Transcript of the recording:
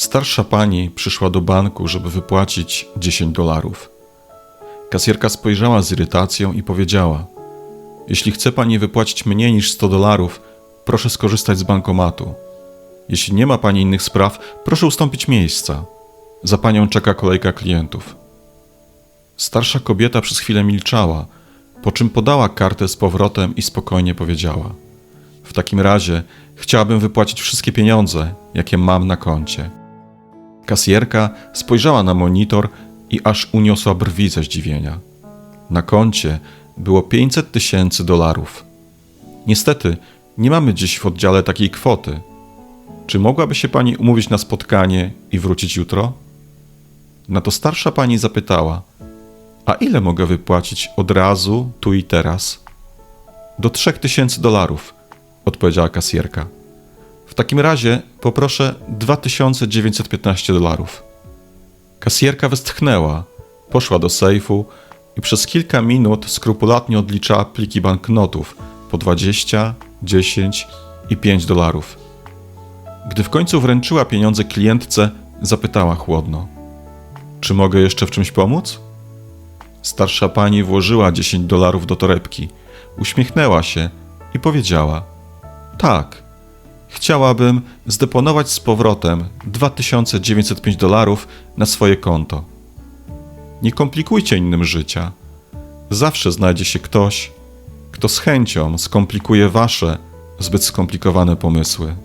Starsza pani przyszła do banku, żeby wypłacić 10 dolarów. Kasjerka spojrzała z irytacją i powiedziała: Jeśli chce pani wypłacić mniej niż 100 dolarów, proszę skorzystać z bankomatu. Jeśli nie ma pani innych spraw, proszę ustąpić miejsca. Za panią czeka kolejka klientów. Starsza kobieta przez chwilę milczała, po czym podała kartę z powrotem i spokojnie powiedziała: W takim razie chciałabym wypłacić wszystkie pieniądze, jakie mam na koncie. Kasjerka spojrzała na monitor i aż uniosła brwi ze zdziwienia. Na koncie było 500 tysięcy dolarów. Niestety, nie mamy dziś w oddziale takiej kwoty. Czy mogłaby się pani umówić na spotkanie i wrócić jutro? Na to starsza pani zapytała: A ile mogę wypłacić od razu, tu i teraz? Do 3000 dolarów, odpowiedziała kasjerka. W takim razie poproszę 2915 dolarów. Kasjerka westchnęła, poszła do sejfu i przez kilka minut skrupulatnie odliczała pliki banknotów po 20, 10 i 5 dolarów. Gdy w końcu wręczyła pieniądze klientce, zapytała chłodno: Czy mogę jeszcze w czymś pomóc? Starsza pani włożyła 10 dolarów do torebki, uśmiechnęła się i powiedziała: Tak, chciałabym zdeponować z powrotem 2905 dolarów na swoje konto. Nie komplikujcie innym życia. Zawsze znajdzie się ktoś, kto z chęcią skomplikuje wasze zbyt skomplikowane pomysły.